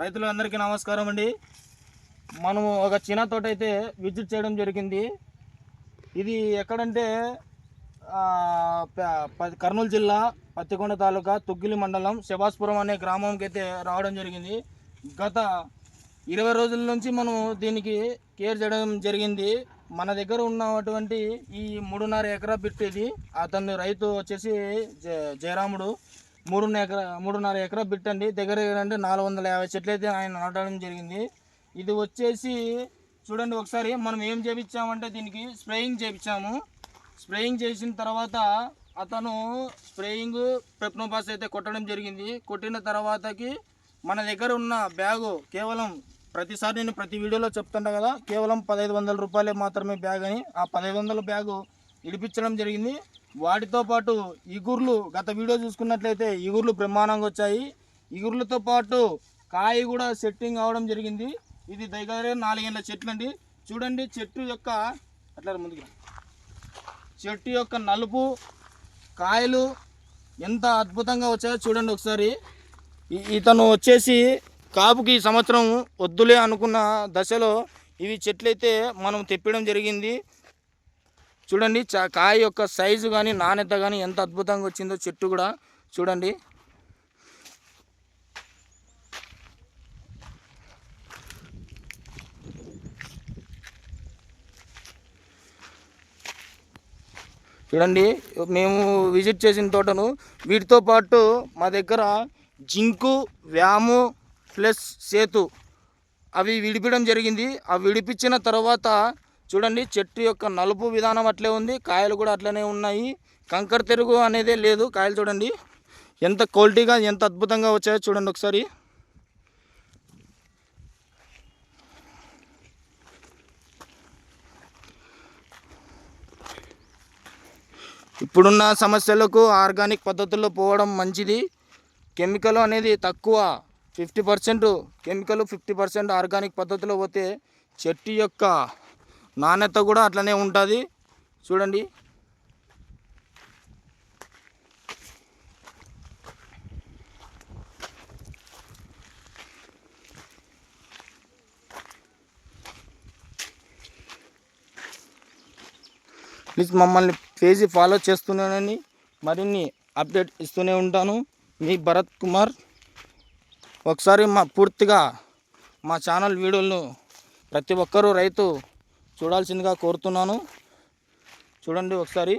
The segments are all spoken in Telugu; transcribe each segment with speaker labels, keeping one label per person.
Speaker 1: రైతులందరికీ నమస్కారం అండి. మనము ఒక చిన్న తోట అయితే విజిట్ చేయడం జరిగింది. ఇది ఎక్కడంటే ప- ప- కర్నూలు జిల్లా పత్తికొండ తాలూకా తుగ్గిలి మండలం శివాస్పురం అనే గ్రామంకి అయితే రావడం జరిగింది. గత ఇరవై రోజుల నుంచి మనం దీనికి కేర్ చేయడం జరిగింది. మన దగ్గర ఉన్నటువంటి ఈ మూడున్నర ఎకరా బిట్ ఇది. అతను రైతు వచ్చేసి జ- జయరాముడు. మూడున్నర ఎకరా మూడున్నర ఎకరా బిట్ అండి. దగ్గర దగ్గర అంటే నాలుగు వందల యాభై చెట్లు అయితే ఆయన నాటడం జరిగింది. ఇది వచ్చేసి చూడండి ఒకసారి మనం ఏం చేపించామంటే దీనికి స్ప్రేయింగ్ చేపించాము. స్ప్రేయింగ్ చేసిన తర్వాత అతను స్ప్రేయింగ్ పెప్నోపాస్ అయితే కొట్టడం జరిగింది. కొట్టిన తర్వాతకి మన దగ్గర ఉన్న బ్యాగు కేవలం ప్రతిసారి నేను ప్రతి వీడియోలో చెప్తుంటా కదా కేవలం పదహైదు వందల రూపాయలే మాత్రమే బ్యాగ్ అని. ఆ పదహైదు వందల బ్యాగు ఇడిపించడం జరిగింది. వాటితో పాటు ఇగుర్లు గత వీడియో చూసుకున్నట్లయితే ఇగుర్లు బ్రహ్మాండంగా వచ్చాయి. ఇగుర్లతో పాటు కాయ కూడా సెట్టింగ్ అవడం జరిగింది. ఇది దగ్గర నాలుగేళ్ళ చెట్లు అండి. చూడండి చెట్టు యొక్క అట్లా ముందుకు చెట్టు యొక్క నలుపు కాయలు ఎంత అద్భుతంగా వచ్చాయో చూడండి ఒకసారి. ఇతను వచ్చేసి కాపుకి ఈ సంవత్సరం వద్దులే అనుకున్న దశలో ఇవి చెట్లయితే మనం తెప్పడం జరిగింది. చూడండి చా- కాయ యొక్క సైజు కానీ నాణ్యత కానీ ఎంత అద్భుతంగా వచ్చిందో చెట్టు కూడా చూడండి. చూడండి మేము విజిట్ చేసిన తోటను వీటితో పాటు మా దగ్గర జింకు వ్యాము ప్లస్ సేతు అవి విడిపించడం జరిగింది. అవి విడిపించిన తర్వాత చూడండి చెట్టు యొక్క నలుపు విధానం అట్లే ఉంది కాయలు కూడా అట్లనే ఉన్నాయి. కంకర తెరుగు అనేదే లేదు కాయలు చూడండి. ఎంత క్వాలిటీగా ఎంత అద్భుతంగా వచ్చాయో చూడండి ఒకసారి. ఇప్పుడున్న సమస్యలకు ఆర్గానిక్ పద్ధతుల్లో పోవడం మంచిది. కెమికల్ అనేది తక్కువ. Fifty percent chemical fifty percent organic పద్ధతిలో పోతే చెట్టు యొక్క నాణ్యత కూడా అట్లనే ఉంటుంది. చూడండి. ప్లీజ్ మమ్మల్ని పేజీ ఫాలో చేస్తున్నానని మరిన్ని అప్డేట్ ఇస్తూనే ఉంటాను. మీ భరత్ కుమార్ ఒకసారి మా పూర్తిగా మా ఛానల్ వీడియోలను ప్రతి ఒక్కరూ రైతు చూడాల్సిందిగా కోరుతున్నాను. చూడండి ఒకసారి.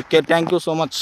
Speaker 1: Okay thank you so much